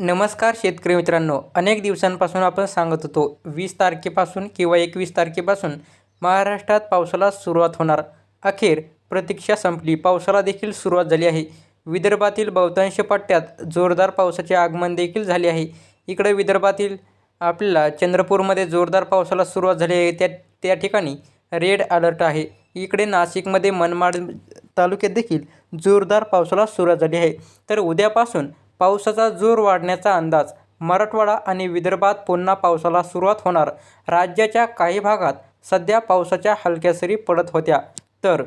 नमस्कार शेतकरी मित्रांनो अनेक दिवसांपासून आपण सांगत होतो वीस तारखेपासून किंवा एकवीस तारखेपासून महाराष्ट्रात पावसाला सुरुवात होणार. अखेर प्रतीक्षा संपली. पावसाला देखील सुरुवात झाली आहे. विदर्भातील बहुतांश पट्ट्यात जोरदार पावसाचे आगमन देखील झाले आहे. इकडे विदर्भातील आपल्याला चंद्रपूरमध्ये जोरदार पावसाला सुरुवात झाली आहे. त्या त्या ठिकाणी रेड अलर्ट आहे. इकडे नाशिकमध्ये मनमाड तालुक्यात देखील जोरदार पावसाला सुरुवात झाली आहे. तर उद्यापासून पावसाचा जोर वाढण्याचा अंदाज. मराठवाडा आणि विदर्भात पुन्हा पावसाला सुरुवात होणार. राज्याच्या काही भागात सध्या पावसाच्या हलक्या सरी पडत होत्या. तर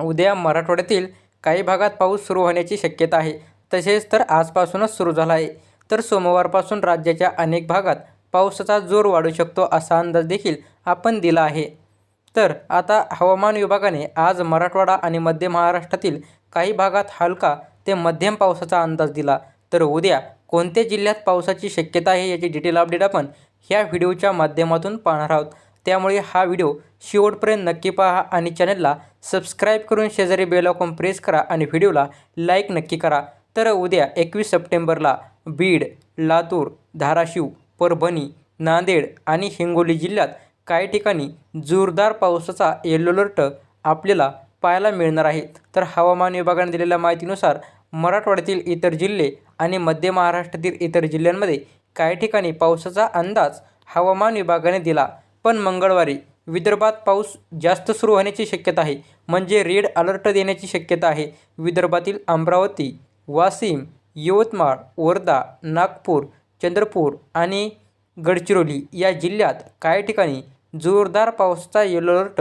उद्या मराठवाड्यातील काही भागात पाऊस सुरू होण्याची शक्यता आहे. तसेच तर आजपासूनच सुरू झाला आहे. तर सोमवारपासून राज्याच्या अनेक भागात पावसाचा जोर वाढू शकतो असा अंदाज देखील आपण दिला आहे. तर आता हवामान विभागाने आज मराठवाडा आणि मध्य महाराष्ट्रातील काही भागात हलका ते मध्यम पावसाचा अंदाज दिला. तर उद्या कोणत्या जिल्ह्यात पावसाची शक्यता आहे याची डिटेल अपडेट आपण ह्या व्हिडिओच्या माध्यमातून पाहणार आहोत. त्यामुळे हा व्हिडिओ शेवटपर्यंत नक्की पहा आणि चॅनलला सबस्क्राईब करून शेजारी बेल आयकॉन प्रेस करा आणि व्हिडिओला लाईक नक्की करा. तर उद्या एकवीस सप्टेंबरला बीड लातूर धाराशिव परभणी नांदेड आणि हिंगोली जिल्ह्यात काही ठिकाणी जोरदार पावसाचा येलो अलर्ट आपल्याला पाहायला मिळणार आहे. तर हवामान विभागाने दिलेल्या माहितीनुसार मराठवाड्यातील इतर जिल्हे आणि मध्य महाराष्ट्रातील इतर जिल्ह्यांमध्ये काही ठिकाणी पावसाचा अंदाज हवामान विभागाने दिला. पण मंगळवारी विदर्भात पाऊस जास्त सुरू होण्याची शक्यता आहे. म्हणजे रेड अलर्ट देण्याची शक्यता आहे. विदर्भातील अमरावती वाशिम यवतमाळ वर्धा नागपूर चंद्रपूर आणि गडचिरोली या जिल्ह्यात काही ठिकाणी जोरदार पावसाचा येलो अलर्ट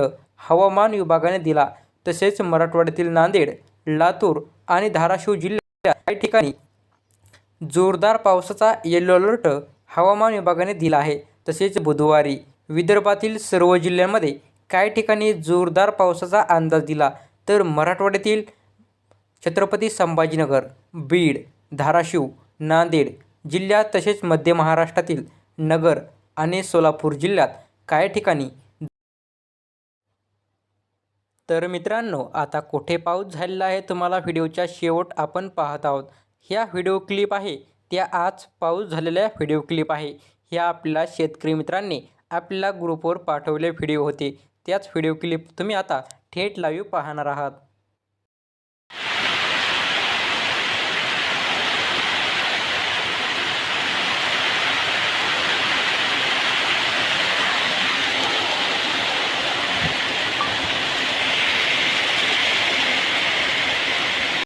हवामान विभागाने दिला. तसेच मराठवाड्यातील नांदेड लातूर आणि धाराशिव जिल्ह्यात काही ठिकाणी जोरदार पावसाचा येलो अलर्ट हवामान विभागाने दिला आहे. तसेच बुधवारी विदर्भातील सर्व जिल्ह्यांमध्ये काही ठिकाणी जोरदार पावसाचा अंदाज दिला. तर मराठवाड्यातील छत्रपती संभाजीनगर बीड धाराशिव नांदेड जिल्ह्यात तसेच मध्य महाराष्ट्रातील नगर आणि सोलापूर जिल्ह्यात काही ठिकाणी तर मित्रांनो आता कुठे पाऊस झालेला आहे तुम्हाला व्हिडिओच्या शेवट आपण पाहत आहोत. ह्या व्हिडिओ क्लिप आहे त्या आज पाऊस झालेल्या व्हिडिओ क्लिप आहे. ह्या आपल्या शेतकरी मित्रांनी आपल्या ग्रुपवर पाठवले व्हिडिओ होते. त्याच व्हिडिओ क्लिप तुम्ही आता थेट लाईव्ह पाहणार आहात.